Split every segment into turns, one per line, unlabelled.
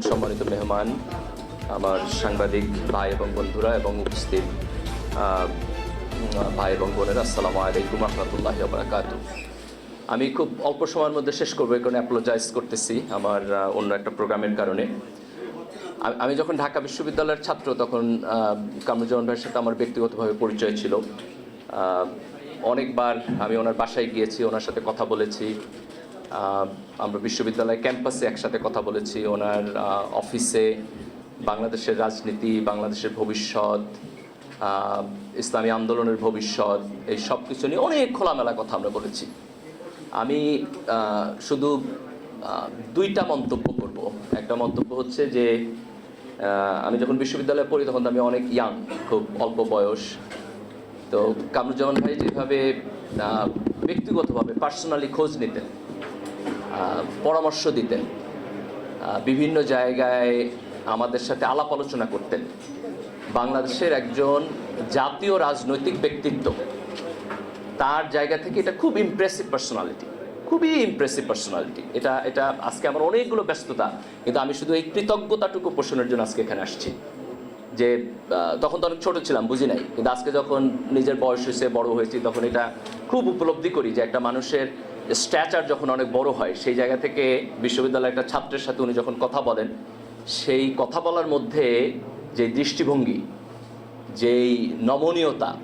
সম্মানিত মেহমান, আমার সাংবাদিক ভাই এবং বন্ধুরা এবং উপস্থিত ভাই এবং বোনেরা, আসসালামু আলাইকুম রহমতুল্লাহ বারাকাতু। আমি খুব অল্প সময়ের মধ্যে শেষ করব কারণে অ্যাপোলোজাইজ করতেছি আমার অন্য একটা প্রোগ্রামের কারণে। আমি- যখন ঢাকা বিশ্ববিদ্যালয়ের ছাত্র, তখন কামরুজ্জামান ভাইয়ের সাথে আমার ব্যক্তিগতভাবে পরিচয় ছিল। অনেকবার আমি ওনার বাসায় গিয়েছি, ওনার সাথে কথা বলেছি আমরা বিশ্ববিদ্যালয় ক্যাম্পাসে একসাথে কথা বলেছি, ওনার অফিসে বাংলাদেশের রাজনীতি, বাংলাদেশের ভবিষ্যৎ ইসলামী আন্দোলনের ভবিষ্যৎ, এই সব কিছু নিয়ে অনেক খোলামেলা কথা আমরা বলেছি। আমি শুধু দুইটা মন্তব্য করব। একটা মন্তব্য হচ্ছে যে আমি যখন বিশ্ববিদ্যালয়ে পড়ি তখন আমি অনেক ইয়াং খুব অল্প বয়স। তো কামরুজ্জামান ভাই যেভাবে ব্যক্তিগতভাবে পার্সোনালি খোঁজ নিতেন পরামর্শ দিতেন। বিভিন্ন জায়গায় আমাদের সাথে আলাপ আলোচনা করতেন। বাংলাদেশের একজন জাতীয় রাজনৈতিক ব্যক্তিত্ব, তার জায়গা থেকে এটা খুব ইমপ্রেসিভ পার্সোনালিটি খুবই ইমপ্রেসিভ পার্সোনালিটি এটা এটা আজকে আমার অনেকগুলো ব্যস্ততা, কিন্তু আমি শুধু এই কৃতজ্ঞতাটুকু পোষণের জন্য আজকে এখানে আসছি। যে তখন তো অনেক ছোটো ছিলাম, বুঝি নাই, কিন্তু আজকে যখন নিজের বয়স হয়েছে, বড় হয়েছি, তখন এটা খুব উপলব্ধি করি যে একটা মানুষের স্ট্যাচার যখন অনেক বড় হয়, সেই জায়গা থেকে বিশ্ববিদ্যালয়ের একটা ছাত্রের সাথে উনি যখন কথা বলেন, সেই কথা বলার মধ্যে যে দৃষ্টিভঙ্গি, যেই নমনীয়তা,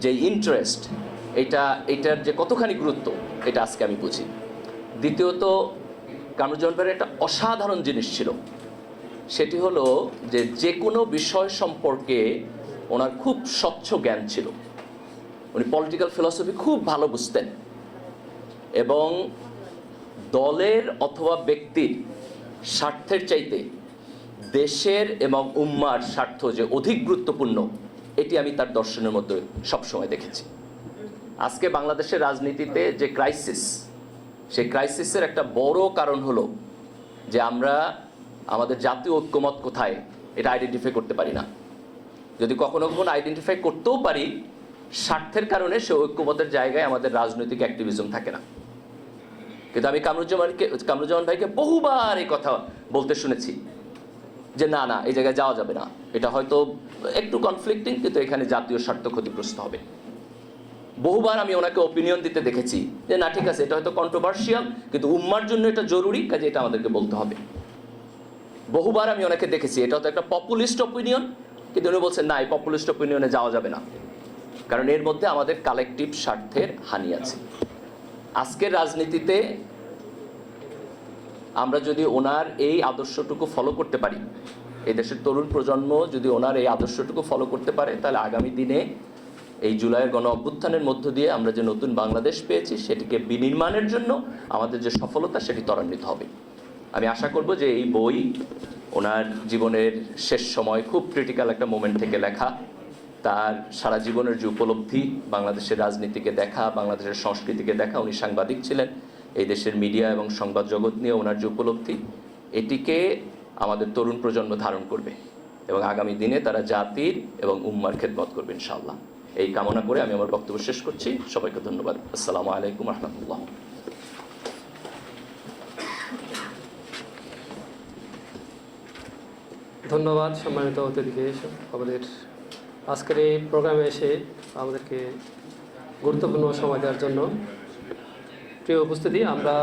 যেই ইন্টারেস্ট এটা, এটার যে কতখানি গুরুত্ব, এটা আজকে আমি বুঝি। দ্বিতীয়ত কামরুজ্জামান ভাইয়ের একটা অসাধারণ জিনিস ছিল। সেটি হলো যে যে কোনো বিষয় সম্পর্কে ওনার খুব স্বচ্ছ জ্ঞান ছিল। উনি পলিটিক্যাল ফিলসফি খুব ভালো বুঝতেন। এবং দলের অথবা ব্যক্তির স্বার্থের চাইতে দেশের এবং উম্মার স্বার্থ যে অধিক গুরুত্বপূর্ণ, এটি আমি তার দর্শনের মধ্যে সবসময় দেখেছি। আজকে বাংলাদেশের রাজনীতিতে যে ক্রাইসিস সেই ক্রাইসিসের একটা বড় কারণ হলো যে আমরা আমাদের জাতীয় ঐক্যমত কোথায়, এটা আইডেন্টিফাই করতে পারি না। যদি কখনো কখনো আইডেন্টিফাই করতেও পারি স্বার্থের কারণে সে ঐক্যমতের জায়গায় আমাদের রাজনৈতিক অ্যাক্টিভিজম থাকে না। কিন্তু আমি কামরুজ্জামানকে কামরুজ্জামান ভাইকে বহুবার এই কথা বলতে শুনেছি যে, না না, এই জায়গায় যাওয়া যাবে না। এটা হয়তো একটু কনফ্লিক্টিং কিন্তু এখানে জাতীয় স্বার্থ ক্ষতিগ্রস্ত হবে। বহুবার আমি ওনাকে অপিনিয়ন দিতে দেখেছি যে, না, ঠিক আছে, এটা হয়তো কন্ট্রোভার্সিয়াল কিন্তু উম্মার জন্য এটা জরুরি, কাজে এটা আমাদেরকে বলতে হবে। বহুবার আমি ওনাকে দেখেছি এটা তো একটা পপুলিস্ট অপিনিয়ন কিন্তু উনি বলছেন, না, এই পপুলিস্ট অপিনিয়নে যাওয়া যাবে না। কারণ এর মধ্যে আমাদের কালেকটিভ স্বার্থের হানি আছে। আজকের রাজনীতিতে আমরা যদি ওনার এই আদর্শটুকু ফলো করতে পারি, এই দেশের তরুণ প্রজন্ম যদি ওনার এই আদর্শটুকু ফলো করতে পারে, তাহলে আগামী দিনে এই জুলাইয়ের গণ অভ্যুত্থানের মধ্য দিয়ে আমরা যে নতুন বাংলাদেশ পেয়েছি, সেটিকে বিনির্মাণের জন্য আমাদের যে সফলতা, সেটি ত্বরান্বিত হবে। আমি আশা করব যে এই বই ওনার জীবনের শেষ সময়, খুব ক্রিটিক্যাল একটা মোমেন্ট থেকে লেখা। তার সারা জীবনের যে উপলব্ধি বাংলাদেশের রাজনীতিকে দেখা, বাংলাদেশের সংস্কৃতিকে দেখা, উনি সাংবাদিক ছিলেন। এই দেশের মিডিয়া এবং সংবাদ জগৎ নিয়ে ওনার যে উপলব্ধি, এটিকে আমাদের তরুণ প্রজন্ম ধারণ করবে এবং আগামী দিনে তারা জাতির এবং উম্মার খেদমত করবে, ইনশাআল্লাহ। এই কামনা করে আমি আমার বক্তব্য শেষ করছি। সবাইকে ধন্যবাদ। আসসালামু আলাইকুম রহমতুল্লাহ।
ধন্যবাদ সম্মানিত অতিথিকে আমাদের আজকের এই প্রোগ্রামে এসে আমাদেরকে গুরুত্বপূর্ণ সময় দেওয়ার জন্য প্রিয় উপস্থিতি আমরা